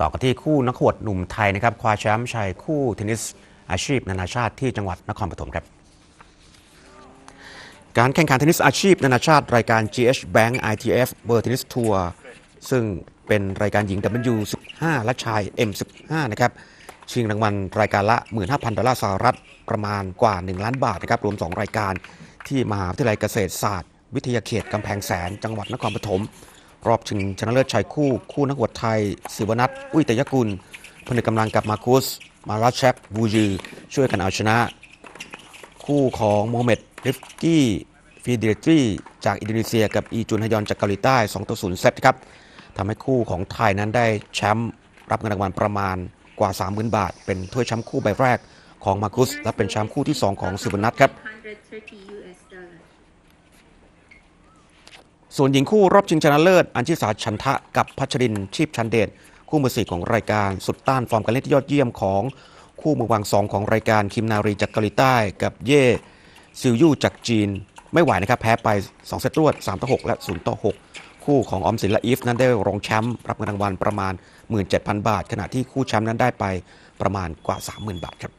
ต่อกันที่คู่นักขวดหนุ่มไทยนะครับคว้าแชมป์ชายคู่เทนนิสอาชีพนานาชาติที่จังหวัดนครปฐมครับการแข่งขันเทนนิสอาชีพนานาชาติรายการ GH Bank ITF World Tennis Tour ซึ่งเป็นรายการหญิง W15 และชาย M15 นะครับชิงรางวัลรายการละ 15,000 ดอลลาร์สหรัฐประมาณกว่า 1 ล้านบาทนะครับรวม 2 รายการที่มหาวิทยาลัยเกษตรศาสตร์ วิทยาเขตกำแพงแสน จังหวัดนครปฐม รอบชิงชนะเลิศชายคู่ คู่นักหวดไทยศิวนัทอุ้ยตยกุลผนึกกำลังกับมาคุส มาราเชฟบูยือช่วยกันเอาชนะ คู่ของโมฮัมเหม็ดริฟกี้ฟีเดตรีจากอินโดนีเซีย กับอีจุนฮยอนจากเกาหลีใต้2ต่อ0เซตครับทำให้คู่ของไทยนั้นได้แชมป์รับเงินรางวัลประมาณกว่า 30,000 บาท เป็นถ้วยแชมป์คู่ใบแรกของมาคุส และเป็นแชมป์คู่ที่ 2 ของสิวนัทครับ ส่วนหญิงคู่รอบชิงชนะเลิศ อัญชิสาชันทะกับพัชรินชีพชันเดชคู่มือสี่ของรายการสุดต้านฟอร์มการเล่นที่ยอดเยี่ยมของคู่มือวางสองของรายการคิมนารีจากเกาหลีใต้ กับเย่ซิลยู่จากจีน ไม่ไหวนะครับแพ้ไป2เซตรวด3ต่อ6และ0ต่อ6คู่ของออมสินและอีฟนั้นได้รองแชมป์รับเงินรางวัลประมาณ 17,000 บาท ขณะที่คู่แชมป์นั้นได้ไปประมาณกว่า 30,000 บาทครับ